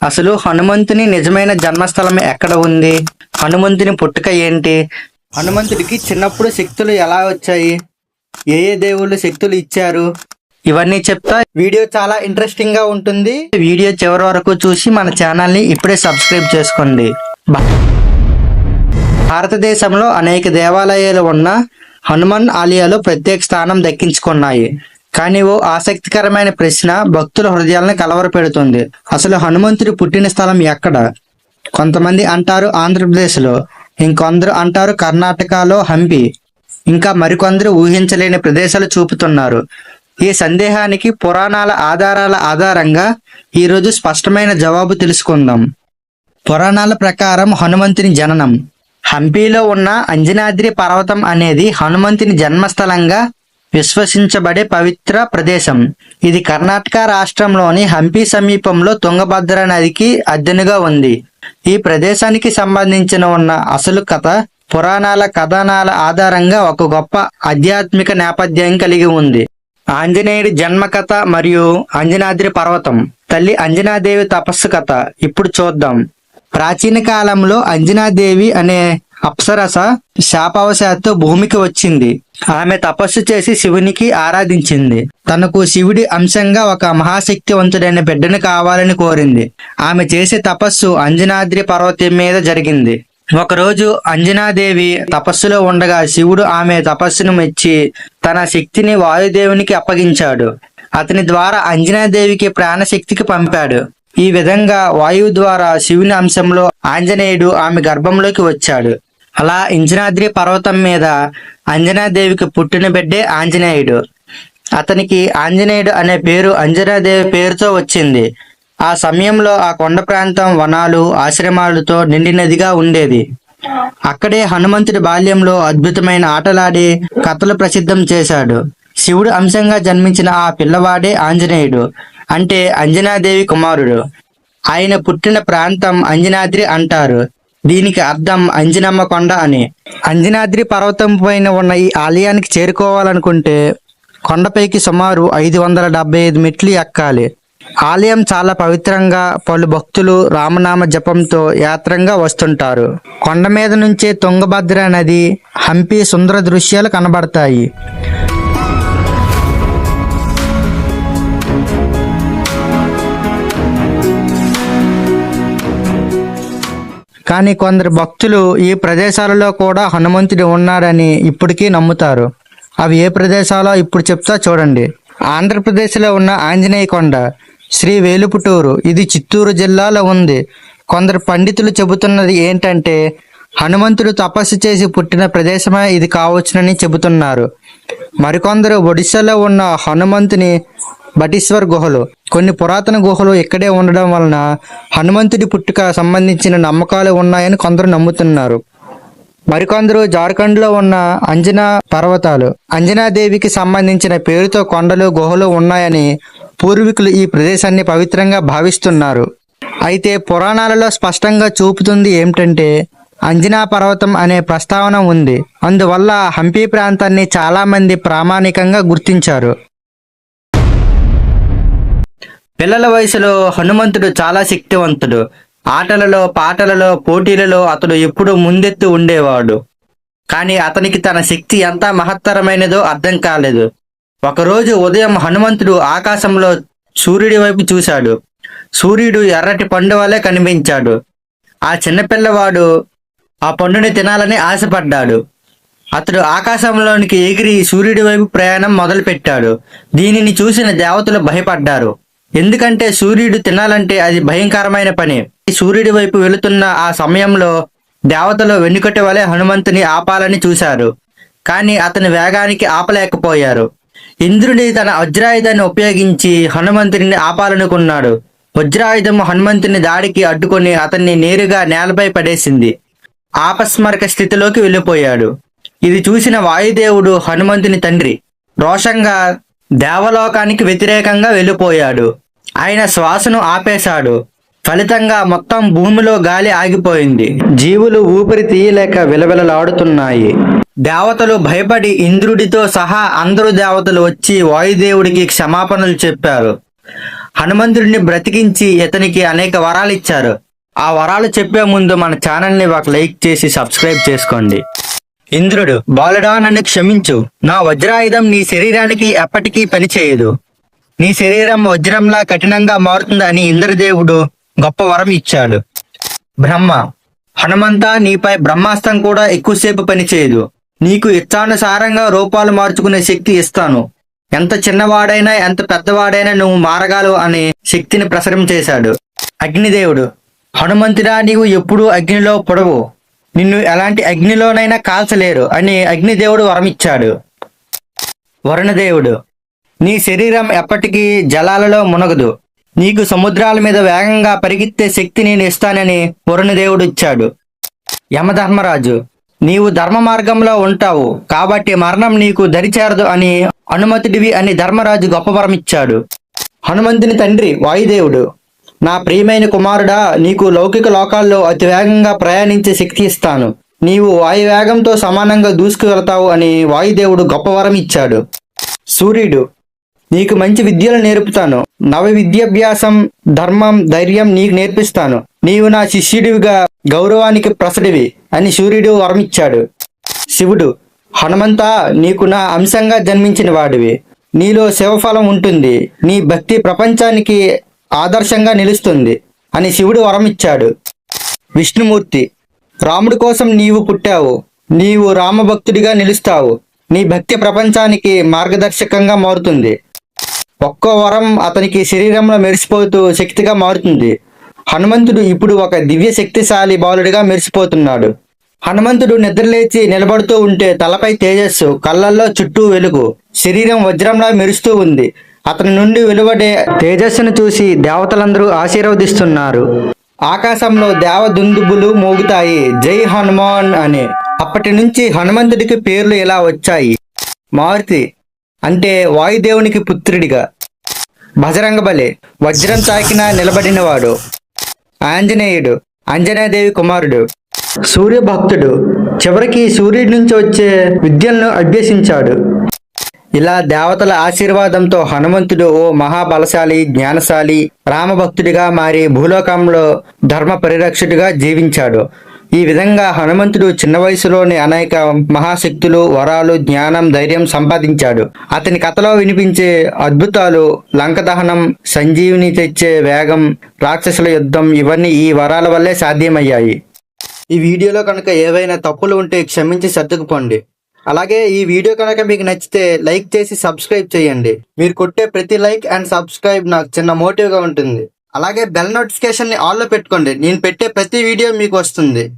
అసలు హనుమంతుని నిజమైన జన్మస్థలం ఎక్కడ ఉంది? హనుమంతుని పుట్టుక ఏంటి? హనుమంతుడికి చిన్నప్పుడు శక్తులు ఎలా వచ్చాయి? ఏ ఏ దేవుళ్ళు శక్తులు ఇచ్చారు? ఇవన్నీ చెప్తా. వీడియో చాలా ఇంట్రెస్టింగ్గా ఉంటుంది. వీడియో చివరి వరకు చూసి మన ఛానల్ని ఇప్పుడే సబ్స్క్రైబ్ చేసుకోండి. భారతదేశంలో అనేక దేవాలయాలు ఉన్న హనుమాన్ ఆలయాలు ప్రత్యేక స్థానం దక్కించుకున్నాయి. కానీ ఓ ఆసక్తికరమైన ప్రశ్న భక్తుల హృదయాలను కలవరపెడుతుంది. అసలు హనుమంతుడి పుట్టిన స్థలం ఎక్కడ? కొంతమంది అంటారు ఆంధ్రప్రదేశ్లో ఇంకొందరు అంటారు కర్ణాటకలో హంపి. ఇంకా మరికొందరు ఊహించలేని ప్రదేశాలు చూపుతున్నారు. ఈ సందేహానికి పురాణాల ఆధారాల ఆధారంగా ఈరోజు స్పష్టమైన జవాబు తెలుసుకుందాం. పురాణాల ప్రకారం హనుమంతుని జననం. హంపీలో ఉన్న అంజనాద్రి పర్వతం అనేది హనుమంతుని జన్మస్థలంగా విశ్వసించబడే పవిత్ర ప్రదేశం. ఇది కర్ణాటక రాష్ట్రంలోని హంపి సమీపంలో తుంగభద్ర నదికి అద్దెనుగా ఉంది. ఈ ప్రదేశానికి సంబంధించిన ఉన్న అసలు కథ పురాణాల కథనాల ఆధారంగా ఒక గొప్ప ఆధ్యాత్మిక నేపథ్యం కలిగి ఉంది. ఆంజనేయుడి జన్మ కథ మరియు అంజనాద్రి పర్వతం తల్లి అంజనాదేవి తపస్సు కథ. ఇప్పుడు చూద్దాం. ప్రాచీన కాలంలో అంజనాదేవి అనే అప్సరస శాపవశాత్తు భూమికి వచ్చింది. ఆమె తపస్సు చేసి శివునికి ఆరాధించింది. తనకు శివుడి అంశంగా ఒక మహాశక్తివంతుడైన బిడ్డను కావాలని కోరింది. ఆమె చేసే తపస్సు అంజనాద్రి పర్వతం మీద జరిగింది. ఒకరోజు అంజనాదేవి తపస్సులో ఉండగా శివుడు ఆమె తపస్సును మెచ్చి తన శక్తిని వాయుదేవునికి అప్పగించాడు. అతని ద్వారా అంజనాదేవికి ప్రాణశక్తికి పంపాడు. ఈ విధంగా వాయువు ద్వారా శివుని అంశంలో ఆంజనేయుడు ఆమె గర్భంలోకి వచ్చాడు. అలా ఇంజనాద్రి పర్వతం మీద అంజనాదేవికి పుట్టిన బిడ్డే ఆంజనేయుడు. అతనికి ఆంజనేయుడు అనే పేరు అంజనాదేవి పేరుతో వచ్చింది. ఆ సమయంలో ఆ కొండ ప్రాంతం వనాలు ఆశ్రమాలతో నిండినదిగా ఉండేది. అక్కడే హనుమంతుడి బాల్యంలో అద్భుతమైన ఆటలాడి కథలు ప్రసిద్ధం చేశాడు. శివుడు అంశంగా జన్మించిన ఆ పిల్లవాడే ఆంజనేయుడు అంటే అంజనాదేవి కుమారుడు. ఆయన పుట్టిన ప్రాంతం అంజనాద్రి అంటారు. దీనికి అర్థం అంజనమ్మ కొండ అని. అంజనాద్రి పర్వతం పైన ఉన్న ఈ ఆలయానికి చేరుకోవాలనుకుంటే కొండపైకి సుమారు ఐదు వందల డెబ్బై ఐదు మెట్లు ఎక్కాలి. ఆలయం చాలా పవిత్రంగా పలు భక్తులు రామనామ జపంతో యాత్రంగా వస్తుంటారు. కొండ మీద నుంచే తుంగభద్ర నది హంపి సుందర దృశ్యాలు కనబడతాయి. కానీ కొందరు భక్తులు ఈ ప్రదేశాలలో కూడా హనుమంతుడు ఉన్నాడని ఇప్పటికీ నమ్ముతారు. అవి ఏ ప్రదేశాలో ఇప్పుడు చెప్తా చూడండి. ఆంధ్రప్రదేశ్లో ఉన్న ఆంజనేయ కొండ శ్రీ వేలుపుటూరు ఇది చిత్తూరు జిల్లాలో ఉంది. కొందరు పండితులు చెబుతున్నది ఏంటంటే హనుమంతుడు తపస్సు చేసి పుట్టిన ప్రదేశమే ఇది కావచ్చునని చెబుతున్నారు. మరికొందరు ఒడిశాలో ఉన్న హనుమంతుని బటీశ్వర్ గుహలు. కొన్ని పురాతన గుహలు ఇక్కడే ఉండడం వలన హనుమంతుడి పుట్టుక సంబంధించిన నమ్మకాలు ఉన్నాయని కొందరు నమ్ముతున్నారు. మరికొందరు జార్ఖండ్లో ఉన్న అంజనా పర్వతాలు. అంజనాదేవికి సంబంధించిన పేరుతో కొండలు గుహలు ఉన్నాయని పూర్వీకులు ఈ ప్రదేశాన్ని పవిత్రంగా భావిస్తున్నారు. అయితే పురాణాలలో స్పష్టంగా చూపుతుంది ఏమిటంటే అంజనా పర్వతం అనే ప్రస్తావన ఉంది. అందువల్ల హంపి ప్రాంతాన్ని చాలామంది ప్రామాణికంగా గుర్తించారు. పిల్లల వయసులో హనుమంతుడు చాలా శక్తివంతుడు. ఆటలలో పాటలలో పోటీలలో అతడు ఎప్పుడూ ముందెత్తు ఉండేవాడు. కానీ అతనికి తన శక్తి ఎంత మహత్తరమైనదో అర్థం కాలేదు. ఒకరోజు ఉదయం హనుమంతుడు ఆకాశంలో సూర్యుడి వైపు చూశాడు. సూర్యుడు ఎర్రటి పండు వలె కనిపించాడు. ఆ చిన్నపిల్లవాడు ఆ పండుని తినాలని ఆశపడ్డాడు. అతడు ఆకాశంలోనికి ఎగిరి సూర్యుడి వైపు ప్రయాణం మొదలుపెట్టాడు. దీనిని చూసిన దేవతలు భయపడ్డారు. ఎందుకంటే సూర్యుడు తినాలంటే అది భయంకరమైన పని. సూర్యుడి వైపు వెళుతున్న ఆ సమయంలో దేవతలు వెనుకటి వలె హనుమంతుని ఆపాలని చూశారు. కానీ అతని వేగానికి ఆపలేకపోయారు. ఇంద్రుడి తన వజ్రాయుధాన్ని ఉపయోగించి హనుమంతుడిని ఆపాలనుకున్నాడు. వజ్రాయుధం హనుమంతుని దాడికి అడ్డుకొని అతన్ని నేరుగా నేలపై పడేసింది. ఆపస్మరక స్థితిలోకి వెళ్ళిపోయాడు. ఇది చూసిన వాయుదేవుడు హనుమంతుని తండ్రి. రోషంగా దేవలోకానికి వ్యతిరేకంగా వెళ్ళిపోయాడు. ఆయన శ్వాసను ఆపేశాడు. ఫలితంగా మొత్తం భూమిలో గాలి ఆగిపోయింది. జీవులు ఊపిరి తీయలేక విలవిలలాడుతున్నాయి. దేవతలు భయపడి ఇంద్రుడితో సహా అందరు దేవతలు వచ్చి వాయుదేవుడికి క్షమాపణలు చెప్పారు. హనుమంతుడిని బ్రతికించి ఇతనికి అనేక వరాలు ఇచ్చారు. ఆ వరాలు చెప్పే ముందు మన ఛానల్ని ఒక లైక్ చేసి సబ్స్క్రైబ్ చేసుకోండి. ఇంద్రుడు బాలుడా నన్ను క్షమించు. నా వజ్రాయుధం నీ శరీరానికి ఎప్పటికీ పనిచేయదు. నీ శరీరం వజ్రంలా కఠినంగా మారుతుందని ఇంద్రదేవుడు గొప్ప వరం ఇచ్చాడు. బ్రహ్మ హనుమంత నీపై బ్రహ్మాస్త్రం కూడా ఎక్కువసేపు పనిచేయదు. నీకు ఇచ్చానుసారంగా రూపాలు మార్చుకునే శక్తి ఇస్తాను. ఎంత చిన్నవాడైనా ఎంత పెద్దవాడైనా నువ్వు మారగాలు అనే శక్తిని ప్రసరం చేశాడు అగ్నిదేవుడు హనుమంతుడా నీవు ఎప్పుడూ అగ్నిలో పొడవు. నిన్ను ఎలాంటి అగ్నిలోనైనా కాల్చలేరు అని అగ్నిదేవుడు వరమిచ్చాడు. వరుణదేవుడు నీ శరీరం ఎప్పటికీ జలాలలో మునగదు. నీకు సముద్రాల మీద వేగంగా పరిగెత్తే శక్తి నేను ఇస్తానని వరుణదేవుడు ఇచ్చాడు. యమధర్మరాజు నీవు ధర్మ మార్గంలో ఉంటావు కాబట్టి మరణం నీకు దరిచేరదు అని అనుమతుడివి అని ధర్మరాజు గొప్ప వరమిచ్చాడు. హనుమంతుని తండ్రి వాయుదేవుడు నా ప్రియమైన కుమారుడా నీకు లౌకిక లోకాల్లో అతి వేగంగా ప్రయాణించే శక్తి ఇస్తాను. నీవు వాయువేగంతో సమానంగా దూసుకు వెళతావు అని వాయుదేవుడు గొప్ప వరం ఇచ్చాడు. సూర్యుడు నీకు మంచి విద్యలు నేర్పుతాను. నవ విద్యాభ్యాసం ధర్మం ధైర్యం నీకు నేర్పిస్తాను. నీవు నా శిష్యుడివిగా గౌరవానికి ప్రసడివి అని సూర్యుడు వరమిచ్చాడు. శివుడు హనుమంత నీకు నా అంశంగా జన్మించిన వాడివి. నీలో శివఫలం ఉంటుంది. నీ భక్తి ప్రపంచానికి ఆదర్శంగా నిలుస్తుంది అని శివుడు వరమిచ్చాడు. విష్ణుమూర్తి రాముడి కోసం నీవు పుట్టావు. నీవు రామభక్తుడిగా నిలుస్తావు. నీ భక్తి ప్రపంచానికి మార్గదర్శకంగా మారుతుంది. ఒక్కో వరం అతనికి శరీరంలో మెరిసిపోతూ శక్తిగా మారుతుంది. హనుమంతుడు ఇప్పుడు ఒక దివ్య శక్తిశాలి బాలుడిగా మెరిసిపోతున్నాడు. హనుమంతుడు నిద్రలేచి నిలబడుతూ ఉంటే తలపై తేజస్సు కళ్ళల్లో చుట్టూ వెలుగు శరీరం వజ్రంలా మెరుస్తూ ఉంది. అతని నుండి వెలువడే తేజస్సును చూసి దేవతలందరూ ఆశీర్వదిస్తున్నారు. ఆకాశంలో దేవ దుందుబులు మోగుతాయి. జై హనుమాన్ అని. అప్పటి నుంచి హనుమంతుడికి పేర్లు ఇలా వచ్చాయి. మారుతి అంటే వాయుదేవునికి పుత్రుడిగా. బజరంగ బలి. వజ్రం తాకిన నిలబడినవాడు. ఆంజనేయుడు. ఆంజనేయదేవి కుమారుడు. సూర్య భక్తుడు చివరికి సూర్యుడి నుంచి వచ్చే విద్యలను అభ్యసించాడు. ఇలా దేవతల ఆశీర్వాదంతో హనుమంతుడు ఓ మహాబలశాలి జ్ఞానశాలి రామభక్తుడిగా మారి భూలోకంలో ధర్మ పరిరక్షకుడిగా జీవించాడు. ఈ విధంగా హనుమంతుడు చిన్న వయసులోని అనేక మహాశక్తులు వరాలు జ్ఞానం ధైర్యం సంపాదించాడు. అతని కథలో వినిపించే అద్భుతాలు లంక దహనం సంజీవిని తెచ్చే వేగం రాక్షసుల యుద్ధం ఇవన్నీ ఈ వరాల వల్లే సాధ్యమయ్యాయి. ఈ వీడియోలో కనుక ఏవైనా తప్పులు ఉంటే క్షమించి సర్దుకుపోండి. అలాగే ఈ వీడియో కనుక మీకు నచ్చితే లైక్ చేసి సబ్స్క్రైబ్ చేయండి. మీరు కొట్టే ప్రతి లైక్ అండ్ సబ్స్క్రైబ్ నాకు చిన్న మోటివ్గా ఉంటుంది. అలాగే బెల్ నోటిఫికేషన్ని పెట్టుకోండి. నేను పెట్టే ప్రతి వీడియో మీకు వస్తుంది.